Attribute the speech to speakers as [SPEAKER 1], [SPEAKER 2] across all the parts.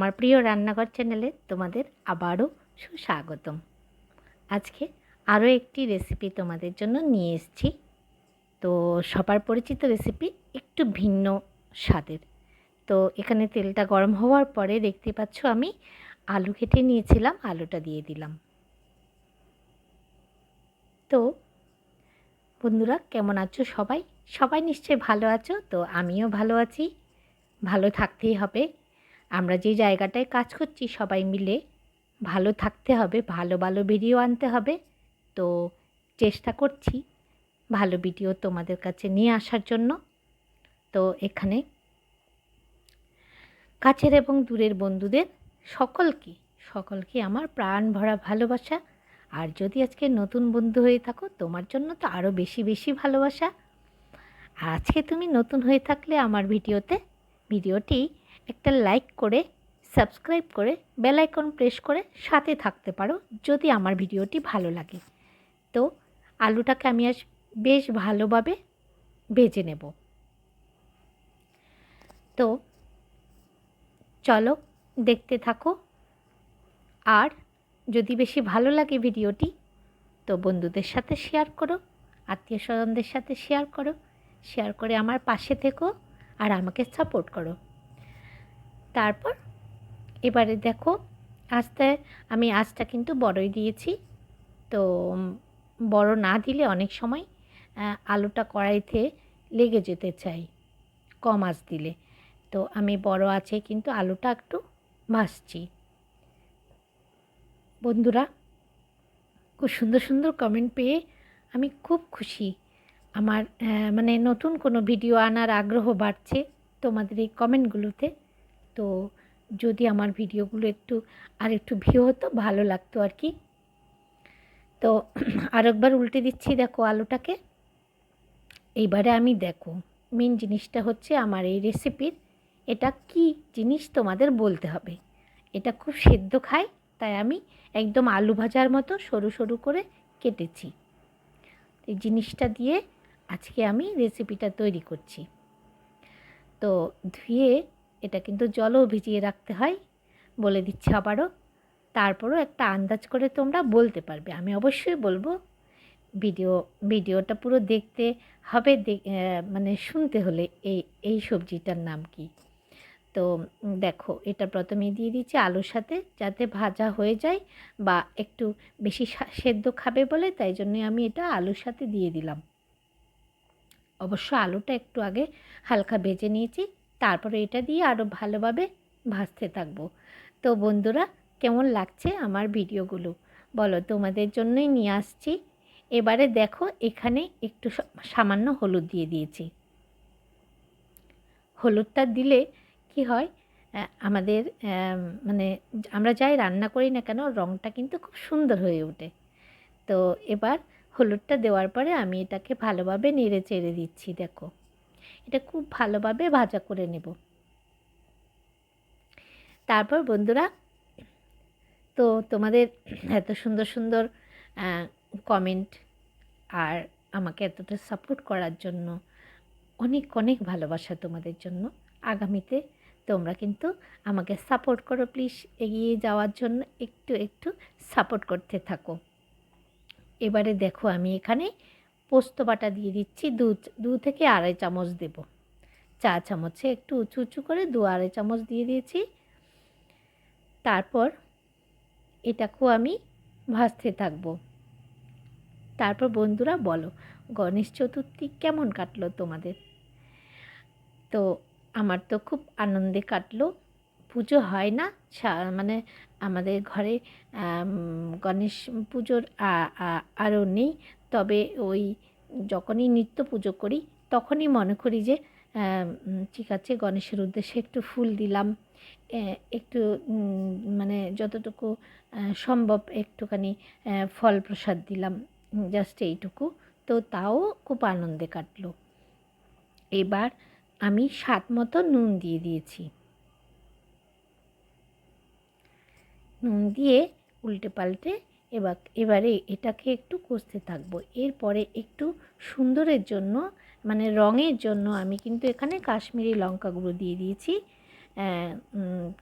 [SPEAKER 1] আমার প্রিয় রান্নাঘর চ্যানেলে তোমাদের আবারও সুস্বাগতম। আজকে আরও একটি রেসিপি তোমাদের জন্য নিয়ে এসেছি। তো সবার পরিচিত রেসিপি একটু ভিন্ন স্বাদের। তো এখানে তেলটা গরম হওয়ার পরে দেখতে পাচ্ছ আমি আলু কেটে নিয়েছিলাম, আলুটা দিয়ে দিলাম। তো বন্ধুরা, কেমন আছো সবাই? সবাই নিশ্চয়ই ভালো আছো, তো আমিও ভালো আছি। ভালো থাকতেই হবে। আমরা যে জায়গাটায় কাজ করছি সবাই মিলে ভালো থাকতে হবে, ভালো ভালো ভিডিও আনতে হবে। তো চেষ্টা করছি ভালো ভিডিও তোমাদের কাছে নিয়ে আসার জন্য। তো এখানে কাছের এবং দূরের বন্ধুদের সকলকে সকলকে আমার প্রাণ ভরা ভালোবাসা। আর যদি আজকে নতুন বন্ধু হয়ে থাকো, তোমার জন্য তো আরও বেশি বেশি ভালোবাসা। আজকে তুমি নতুন হয়ে থাকলে আমার ভিডিওতে, ভিডিওটি একটা লাইক করে, সাবস্ক্রাইব করে, বেল আইকন প্রেস করে সাথে থাকতে পারো যদি আমার ভিডিওটি ভালো লাগে। তো আলুটাকে আমি আজ বেশ ভালোভাবে ভেজে নেব। তো চলো দেখতে থাকো। আর যদি বেশি ভালো লাগে ভিডিওটি, তো বন্ধুদের সাথে শেয়ার করো আত্মীয় স্বজনদের সাথে শেয়ার করো, শেয়ার করে আমার পাশে থেকো আর আমাকে সাপোর্ট করো। তারপর এবারে দেখো আস্তে, আমি আঁচটা কিন্তু বড়ই দিয়েছি। তো বড় না দিলে অনেক সময় আলুটা কড়াইতে লেগে যেতে চাই, কম আঁচ দিলে। তো আমি বড় আছে কিন্তু আলুটা একটু ভাসছি বন্ধুরা, খুব সুন্দর সুন্দর কমেন্ট পেয়ে আমি খুব খুশি। আমার মানে নতুন কোনো ভিডিও আনার আগ্রহ বাড়ছে তোমাদের এই কমেন্টগুলোতে তো যদি আমার ভিডিওগুলো একটু, আর একটু ভিউ হতো, ভালো লাগতো আর কি। তো আরেকবার উল্টে দিচ্ছি, দেখো আলুটাকে। এইবারে আমি দেখো মেন জিনিসটা হচ্ছে আমার এই রেসিপির এটা কি জিনিস তোমাদের বলতে হবে। এটা খুব সেদ্ধ খায়, তাই আমি একদম আলু ভাজার মতো সরু সরু করে কেটেছি। এই জিনিসটা দিয়ে আজকে আমি রেসিপিটা তৈরি করছি। তো ধুয়ে এটা কিন্তু জলও ভিজিয়ে রাখতে হয়, বলে দিচ্ছি আবারও। তারপরও একটা আন্দাজ করে তোমরা বলতে পারবে। আমি অবশ্যই বলব, ভিডিও, ভিডিওটা পুরো দেখতে হবে মানে শুনতে হলে এই এই সবজিটার নাম কি। তো দেখো, এটা প্রথমে দিয়ে দিচ্ছি আলুর সাথে যাতে ভাজা হয়ে যায় বা একটু বেশি সেদ্ধ খাবে বলে, তাই জন্য আমি এটা আলুর সাথে দিয়ে দিলাম। অবশ্য আলুটা একটু আগে হালকা ভেজে নিয়েছি তারপরে এটা দিয়ে আরও ভালোভাবে ভাজতে থাকব। তো বন্ধুরা, কেমন লাগছে আমার ভিডিওগুলো? বলো, তোমাদের জন্যই নিয়ে আসছি। এবারে দেখো, এখানে একটু সামান্য হলুদ দিয়ে দিয়েছি। হলুদটা দিলে কি হয় আমাদের মানে আমরা যাই রান্না করি না কেন রঙটা কিন্তু খুব সুন্দর হয়ে ওঠে। তো এবার হলুদটা দেওয়ার পরে আমি এটাকে ভালোভাবে নেড়ে চেড়ে দিচ্ছি, দেখো। এটা খুব ভালোভাবে ভাজা করে নেব। তারপর বন্ধুরা, তো তোমাদের এত সুন্দর সুন্দর কমেন্ট আর আমাকে এতটা সাপোর্ট করার জন্য অনেক অনেক ভালোবাসা তোমাদের জন্য। আগামীতে তোমরা কিন্তু আমাকে সাপোর্ট করো প্লিজ এগিয়ে যাওয়ার জন্য একটু একটু সাপোর্ট করতে থাকো। এবারে দেখো আমি এখানে পোস্ত বাটা দিয়ে দিচ্ছি, দু দু থেকে আড়াই চামচ দেব। চা চামচে একটু উঁচু উঁচু করে দু আড়াই চামচ দিয়ে দিয়েছি। তারপর এটাকেও আমি ভাজতে থাকব। তারপর বন্ধুরা বলো, গণেশ চতুর্থী কেমন কাটলো তোমাদের? তো আমার তো খুব আনন্দে কাটলো। পুজো হয় না মানে আমাদের ঘরে গণেশ পুজোর আরও নেই। তবে ওই যখনই নিত্য পুজো করি, তখনই মনে করি যে ঠিক আছে, গণেশের উদ্দেশ্যে একটু ফুল দিলাম একটু মানে যতটুকু সম্ভব একটুখানি ফল প্রসাদ দিলাম জাস্ট এইটুকু। তো তাও খুব আনন্দে কাটলো। এবার আমি স্বাদ মতো নুন দিয়ে দিয়েছি। নুন দিয়ে উল্টে পাল্টে এবার, এবারে এটাকে একটু কষতে থাকব। এরপরে একটু সুন্দরের জন্য মানে রঙের জন্য আমি কিন্তু এখানে কাশ্মীরি লঙ্কা গুঁড়ো দিয়ে দিয়েছি।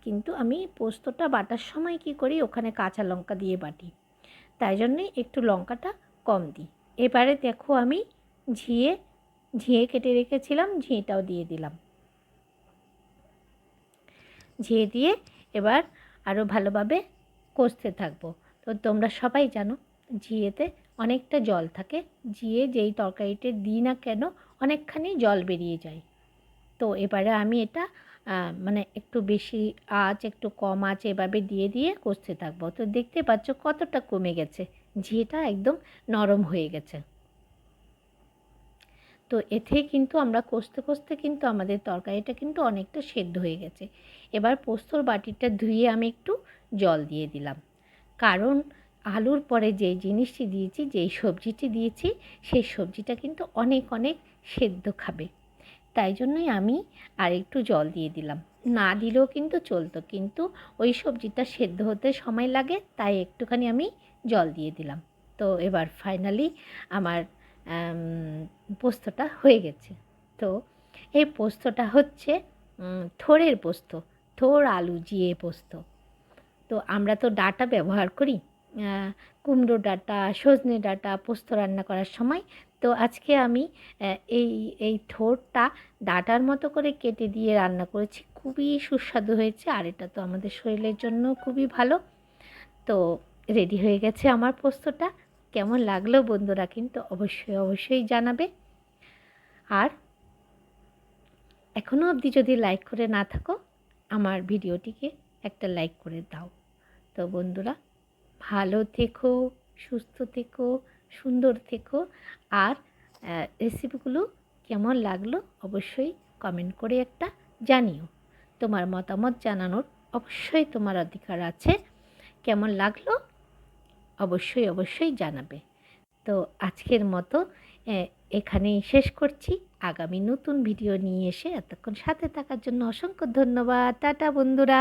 [SPEAKER 1] কিন্তু আমি পোস্তটা বাটার সময় কি করি? ওখানে কাঁচা লঙ্কা দিয়ে বাটি। তাই জন্যে একটু লঙ্কাটা কম দিই। এবারে দেখো আমি ঝিয়ে ঝিয়ে কেটে রেখেছিলাম ঝিঁটাও দিয়ে দিলাম। ঝিয়ে দিয়ে এবার আরও ভালোভাবে কষতে থাকব। তো তোমরা সবাই জানো ঝিয়েতে অনেকটা জল থাকে ঝিয়ে যেই তরকারিতে দিই না কেন অনেকখানি জল বেরিয়ে যায়। তো এবারে আমি এটা মানে একটু বেশি আঁচ, একটু কম আঁচ এভাবে দিয়ে দিয়ে কষতে থাকব। তো দেখতে পাচ্ছ কতটা কমে গেছে ঝিয়েটা একদম নরম হয়ে গেছে। তো এতে কিন্তু আমরা কষতে কষতে কিন্তু আমাদের তরকারিটা কিন্তু অনেকটা সেদ্ধ হয়ে গেছে। এবার পোস্তর বাটিটা ধুয়ে আমি একটু জল দিয়ে দিলাম। কারণ আলুর পরে যেই জিনিসটি দিয়েছি, যেই সবজিটি দিয়েছি, সেই সবজিটা কিন্তু অনেক অনেক সেদ্ধ খাবে। তাই জন্যই আমি আর একটু জল দিয়ে দিলাম। না দিলেও কিন্তু চলতো, কিন্তু ওই সবজিটা সেদ্ধ হতে সময় লাগে, তাই একটুখানি আমি জল দিয়ে দিলাম। তো এবার ফাইনালি আমার পোস্তটা হয়ে গেছে। তো এই পোস্তটা হচ্ছে থোড়ের পোস্ত, থোড় আলু জিয়ে পোস্ত। তো আমরা তো ডাটা ব্যবহার করি কুমড়ো ডাঁটা, সজনে ডাটা, পোস্ত রান্না করার সময়। তো আজকে আমি এই এই থোড়টা ডাটার মতো করে কেটে দিয়ে রান্না করেছি, খুবই সুস্বাদু হয়েছে আর এটা তো আমাদের শরীরের জন্য খুবই ভালো। তো রেডি হয়ে গেছে আমার পোস্তটা, কেমন লাগল বন্ধুরা কিন্তু অবশ্যই অবশ্যই জানাবে। আর এখনও অবধি যদি লাইক করে না থাকো, আমার ভিডিওটিকে একটা লাইক করে দাও। তো বন্ধুরা, ভালো থেকো, সুস্থ থেকো, সুন্দর থেকো। আর রেসিপিগুলো কেমন লাগল অবশ্যই কমেন্ট করে একটা জানিও। তোমার মতামত জানানোর অবশ্যই তোমার অধিকার আছে। কেমন লাগল? অবশ্যই অবশ্যই জানাবে। তো আজকের মতো এখানেই শেষ করছি। আগামী নতুন ভিডিও নিয়ে এসে এতক্ষণ সাথে থাকার জন্য অসংখ্য ধন্যবাদ। টাটা বন্ধুরা।